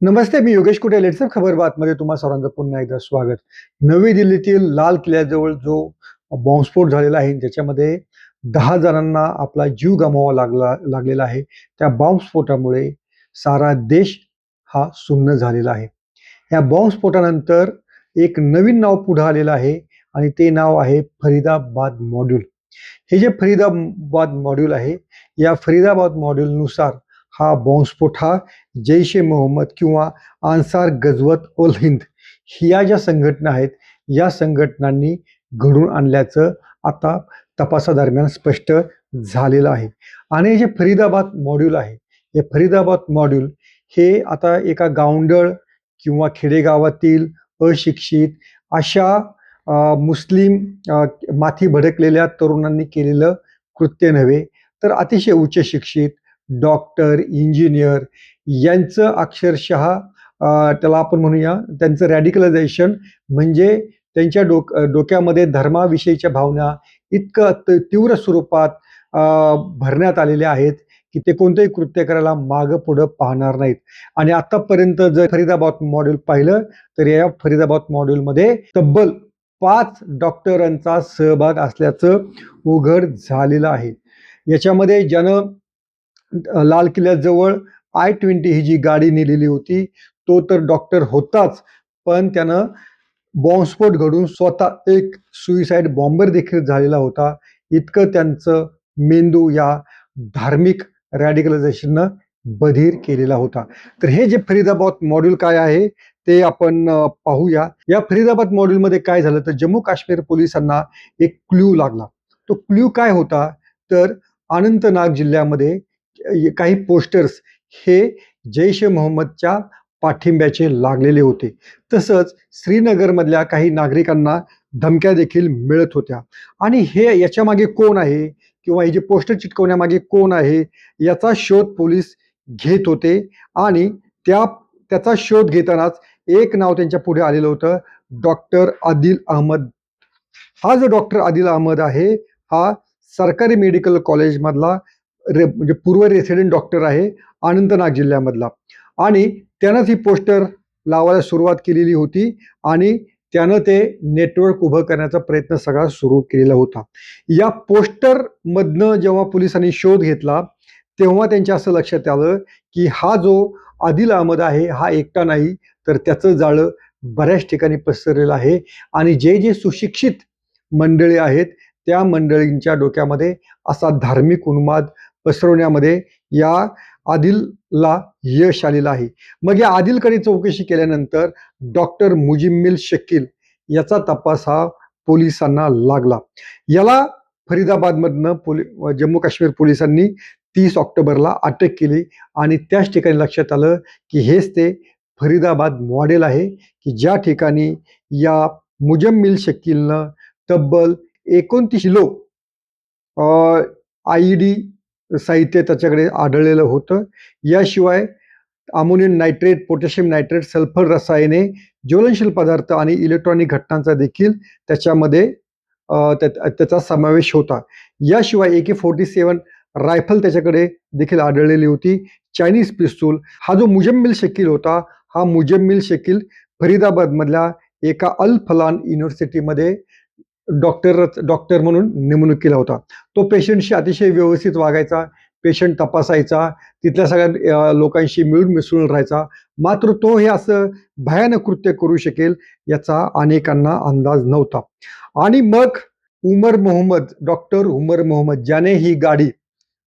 नमस्ते मी योगेश कुटे लेट्सअप खबर बातमध्ये तुम्हा सर्वांचं पुन्हा एकदा स्वागत. नवी दिल्लीतील लाल किल्ल्याजवळ जो बॉम्बस्फोट झालेला आहे ज्याच्यामध्ये दहा जणांना आपला जीव गमावा लागला लागलेला आहे. त्या बॉम्बस्फोटामुळे सारा देश हा सुन्न झालेला आहे. या बॉम्बस्फोटानंतर एक नवीन नाव पुढे आलेलं आहे आणि ते नाव आहे फरीदाबाद मॉड्यूल हे जे फरीदाबाद मॉड्यूल आहे या फरीदाबाद मॉड्यूलनुसार हा बॉम्बस्फोट हा जैश ए मोहम्मद किंवा आन्सार गजवत उल हिंद ह्या ज्या संघटना आहेत या संघटनांनी घडून आणल्याचं आता तपासादरम्यान स्पष्ट झालेलं आहे. आणि जे फरीदाबाद मॉड्यूल आहे हे फरीदाबाद मॉड्यूल हे आता एका गावंडळ किंवा खेडेगावातील अशिक्षित अशा मुस्लिम माथी भडकलेल्या तरुणांनी केलेलं कृत्य नव्हे तर अतिशय उच्च शिक्षित डॉक्टर इंजिनियर यांचं अक्षरशः त्याला आपण म्हणूया त्यांचं रॅडिकलायझेशन म्हणजे त्यांच्या डोक डोक्यामध्ये धर्माविषयीच्या भावना इतकं त- तीव्र स्वरूपात भरण्यात आलेल्या आहेत की ते कोणतंही कृत्य करायला मागं पुढं पाहणार नाहीत. आणि आतापर्यंत जर फरीदाबाद मॉड्यूल पाहिलं तर या फरीदाबाद मॉड्यूलमध्ये तब्बल पाच डॉक्टरांचा सहभाग असल्याचं उघड झालेलं आहे. याच्यामध्ये ज्यानं लाल किल्ल्याजवळ आय ट्वेंटी ही जी गाडी नेलेली होती तो तर डॉक्टर होताच पण त्यानं बॉम्बस्फोट घडून स्वतः एक सुईसाईड बॉम्बर देखील झालेला होता. इतकं त्यांचं मेंदू या धार्मिक रॅडिकलायझेशननं बधीर केलेला होता. तर हे जे फरीदाबाद मॉड्यूल काय आहे ते आपण पाहूया. या फरीदाबाद मॉड्यूलमध्ये काय झालं तर जम्मू काश्मीर पोलिसांना एक क्ल्यू लागला. तो क्ल्यू काय होता तर अनंतनाग जिल्ह्यामध्ये काही पोस्टर्स हे जैश ए मोहम्मदच्या पाठिंब्याचे लागलेले होते. तसंच श्रीनगरमधल्या काही नागरिकांना धमक्या देखील मिळत होत्या. आणि हे याच्यामागे कोण आहे? किंवा हे जे पोस्टर चिटकवण्यामागे कोण आहे? याचा शोध पोलीस घेत होते. आणि त्या त्याचा शोध घेतानाच एक नाव त्यांच्या पुढे आलेलं होतं डॉक्टर आदिल अहमद. हा जो डॉक्टर आदिल अहमद आहे हा सरकारी मेडिकल कॉलेजमधला रे म्हणजे पूर्व रेसिडेंट डॉक्टर आहे अनंतनाग जिल्ह्यामधला. आणि त्यानंच ही पोस्टर लावायला सुरुवात केलेली होती आणि त्यानं ते नेटवर्क उभं करण्याचा प्रयत्न सगळा सुरू केलेला होता. या पोस्टरमधनं जेव्हा पोलिसांनी शोध घेतला तेव्हा त्यांच्या असं लक्षात आलं की हा जो आदिल अहमद आहे हा एकटा नाही तर त्याचं जाळं बऱ्याच ठिकाणी पसरलेलं आहे. आणि जे जे सुशिक्षित मंडळी आहेत त्या मंडळींच्या डोक्यामध्ये असा धार्मिक उन्माद पसरवण्यामध्ये या आदिलला यश आलेलं आहे. मग या आदिलकडे चौकशी केल्यानंतर डॉक्टर मुजिम्मिल शकील याचा तपास हा पोलिसांना लागला. याला फरीदाबादमधनं पोलि जम्मू काश्मीर पोलिसांनी तीस ऑक्टोबरला अटक केली आणि त्याच ठिकाणी लक्षात आलं की हेच ते फरीदाबाद मॉडेल आहे की ज्या ठिकाणी या मुजम्मिल शकीलनं तब्बल एकोणतीस किलो आय ई डी साहित्य त्याच्याकडे आढळलेलं होतं. याशिवाय ammonium nitrate potassium nitrate sulphur रसायने ज्वलनशील पदार्थ आणि इलेक्ट्रॉनिक घटनांचा देखील त्याच्यामध्ये त्याचा समावेश होता. याशिवाय ए के फोर्टी सेवन रायफल त्याच्याकडे देखील आढळलेली होती. चायनीज पिस्तूल हा जो मुजम्मिल शकील होता हा मुजम्मिल शकील फरीदाबादमधल्या एका अल फलान युनिव्हर्सिटीमध्ये डॉक्टर डॉक्टर म्हणून नेमणूक केला होता. तो पेशंटशी अतिशय व्यवस्थित वागायचा पेशंट तपासायचा तिथल्या सगळ्या लोकांशी मिळून मिसळून राहायचा. मात्र तो हे असं भयानक कृत्य करू शकेल याचा अनेकांना अंदाज नव्हता. आणि मग उमर मोहम्मद डॉक्टर उमर मोहम्मद ज्याने ही गाडी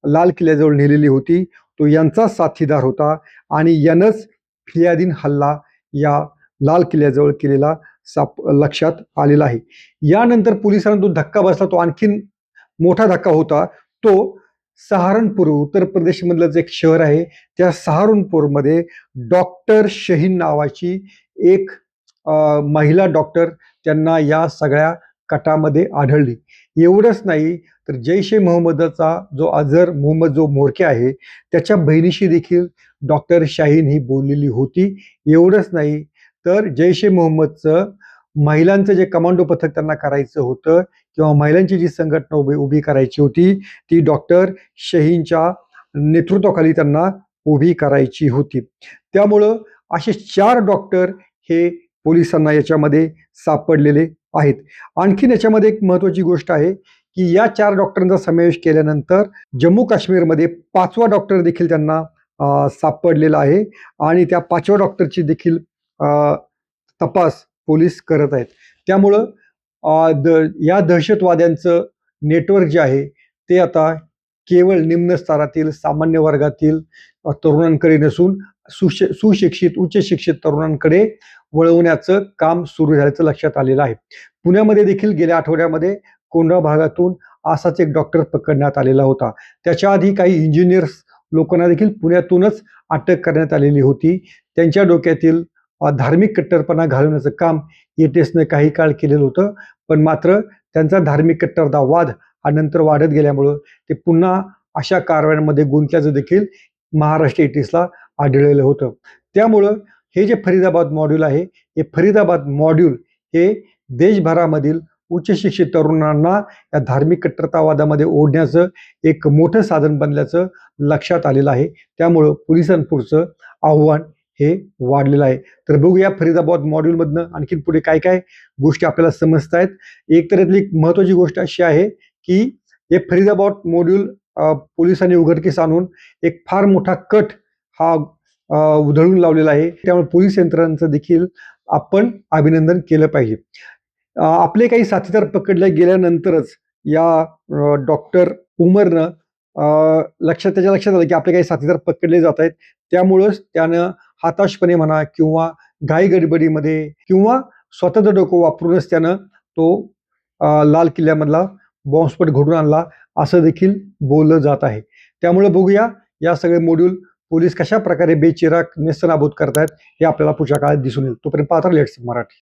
लाल किल्ल्याजवळ नेलेली होती तो यांचा साथीदार होता आणि यानंच फियादीन हल्ला या लाल किल्ल्याजवळ केलेला साप लक्षात आलेला आहे. यानंतर पोलिसांना जो धक्का बसला तो आणखीन मोठा धक्का होता. तो सहारनपूर उत्तर प्रदेशमधलं जे एक शहर आहे त्या सहारनपूरमध्ये डॉक्टर शहीन नावाची एक महिला डॉक्टर त्यांना या सगळ्या कटामध्ये आढळली. एवढंच नाही तर जैश ए मोहम्मदचा जो अझर मोहम्मद जो मोरके आहे त्याच्या बहिणीशी देखील डॉक्टर शाहीन ही बोललेली होती. एवढंच नाही तर जैश ए मोहम्मदचं महिलांचं जे कमांडो पथक त्यांना करायचं होतं किंवा महिलांची जी संघटना उभी उभी करायची होती ती डॉक्टर शहींच्या नेतृत्वाखाली त्यांना उभी करायची होती. त्यामुळं असे चार डॉक्टर हे पोलिसांना याच्यामध्ये सापडलेले आहेत. आणखीन याच्यामध्ये एक महत्त्वाची गोष्ट आहे की या चार डॉक्टरांचा समावेश केल्यानंतर जम्मू काश्मीरमध्ये पाचवा डॉक्टर देखील त्यांना सापडलेला आहे. आणि त्या पाचव्या डॉक्टरची देखील तपास पोलीस करत आहेत. त्यामुळं द या दहशतवाद्यांचं नेटवर्क जे आहे ते आता केवळ निम्न स्तरातील सामान्य वर्गातील तरुणांकडे नसून सुश सुशिक्षित उच्च शिक्षित तरुणांकडे वळवण्याचं काम सुरू झाल्याचं लक्षात आलेलं आहे. पुण्यामध्ये देखील गेल्या आठवड्यामध्ये कोंढा भागातून असाच एक डॉक्टर पकडण्यात आलेला होता. त्याच्या आधी काही इंजिनियर्स लोकांना देखील पुण्यातूनच अटक करण्यात आलेली होती. त्यांच्या डोक्यातील धार्मिक कट्टरपणा घालवण्याचं काम एटीएसनं काही काळ केलेलं होतं. पण मात्र त्यांचा धार्मिक कट्टरता वाद हा नंतर वाढत गेल्यामुळं ते पुन्हा अशा कारवायांमध्ये गुंतल्याचं देखील महाराष्ट्र एटीएसला आढळलेलं होतं. त्यामुळं हे जे फरीदाबाद मॉड्यूल आहे हे फरीदाबाद मॉड्यूल हे देशभरामधील उच्च शिक्षित तरुणांना या धार्मिक कट्टरतावादामध्ये ओढण्याचं एक मोठं साधन बनल्याचं लक्षात आलेलं आहे. त्यामुळं पोलिसांपुढचं आव्हान हे वाढलेलं आहे. तर बघूया फरीदाबाद मॉड्यूलमधनं आणखीन पुढे काय काय गोष्टी आपल्याला समजत आहेत. एक तर यातली एक महत्त्वाची गोष्ट अशी आहे की हे फरीदाबाद मॉड्यूल पोलिसांनी उघडकीस आणून एक फार मोठा कट हा उधळून लावलेला आहे. त्यामुळे पोलीस यंत्रणांचं देखील आपण अभिनंदन केलं पाहिजे. आपले काही साथीदार पकडले गेल्यानंतरच या डॉक्टर उमरनं लक्षात त्याच्या लक्षात आलं की आपले काही साथीदार पकडले जात आहेत. त्यामुळंच त्यानं हाताशपणे म्हणा किंवा घाईगडबडीमध्ये किंवा स्वतःचं डोकं वापरूनच त्यानं तो लाल किल्ल्यामधला बॉम्बस्फोट घडून आणला असं देखील बोललं जात आहे. त्यामुळे बघूया या सगळे मॉड्यूल पोलीस कशा प्रकारे बेचिराग नेस्तनाबूत करतायत हे आपल्याला पुढच्या काळात दिसून येईल. तोपर्यंत पात्र लेट्स मराठी.